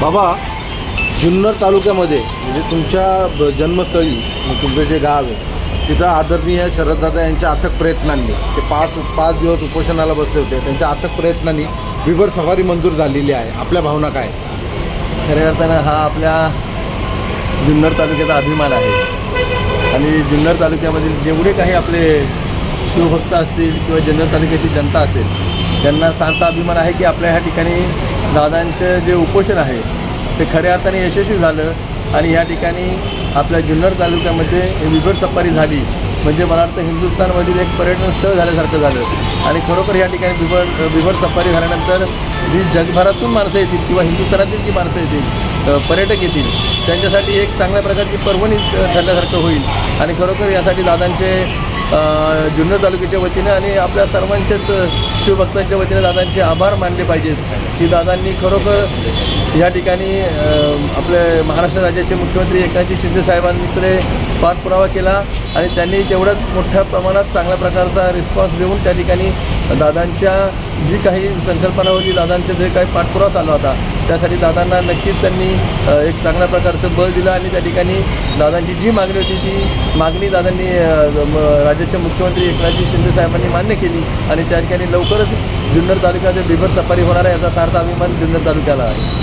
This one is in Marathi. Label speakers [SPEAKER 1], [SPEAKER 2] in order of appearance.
[SPEAKER 1] बाबा जुन्नर तालुक्यामध्ये म्हणजे तुमच्या ब- जन्मस्थळी म्हणजे तुमचं जे गाव आहे तिथं आदरणीय शरददादा यांच्या अथक प्रयत्नांनी ते पाच पाच दिवस उपोषणाला बसले होते त्यांच्या अथक प्रयत्नांनी बिबर सफारी मंजूर झालेली आहे. आपल्या भावना काय?
[SPEAKER 2] खऱ्या अर्थानं हा आपल्या जुन्नर तालुक्याचा अभिमान आहे. आणि जुन्नर तालुक्यामधील जेवढे काही आपले शिवभक्त असतील किंवा जनरल तालुक्याची जनता असेल त्यांना सांगता अभिमान आहे की आपल्या ह्या ठिकाणी दादांचं जे उपोषण आहे ते खऱ्या अर्थाने यशस्वी झालं आणि या ठिकाणी आपल्या जुन्नर तालुक्यामध्ये विभर सफारी झाली. म्हणजे मला वाटतं हिंदुस्थानमधील एक पर्यटन स्थळ झाल्यासारखं झालं. आणि खरोखर या ठिकाणी बिबर बिबर सफारी झाल्यानंतर जी जगभरातून माणसं येतील किंवा हिंदुस्थानातील जी माणसं येतील पर्यटक येतील त्यांच्यासाठी एक चांगल्या प्रकारची पर्वणी ठरल्यासारखं होईल. आणि खरोखर यासाठी दादांचे जुन्नर तालुक्याच्या वतीनं आणि आपल्या सर्वांच्याच शिवभक्तांच्या वतीनं दादांचे आभार मानले पाहिजेत की दादांनी खरोखर या ठिकाणी आपले महाराष्ट्र राज्याचे मुख्यमंत्री एकनाथजी शिंदेसाहेबांकडे पाठपुरावा केला आणि त्यांनी तेवढ्याच मोठ्या प्रमाणात चांगल्या प्रकारचा रिस्पॉन्स देऊन त्या ठिकाणी दादांच्या जी काही संकल्पना होती दादांचे जे काही पाठपुरावा चालू होता त्यासाठी दादांना नक्कीच त्यांनी एक चांगल्या प्रकारचं बळ दिलं आणि त्या ठिकाणी दादांची जी मागणी होती ती मागणी दादांनी म- राज्याचे मुख्यमंत्री एकनाथजी शिंदे साहेबांनी मान्य केली आणि त्या ठिकाणी लवकरच जुन्नर तालुक्यामध्ये बिबर सफारी होणार आहे याचा सार्थ अभिमान जुन्नर तालुक्याला आहे.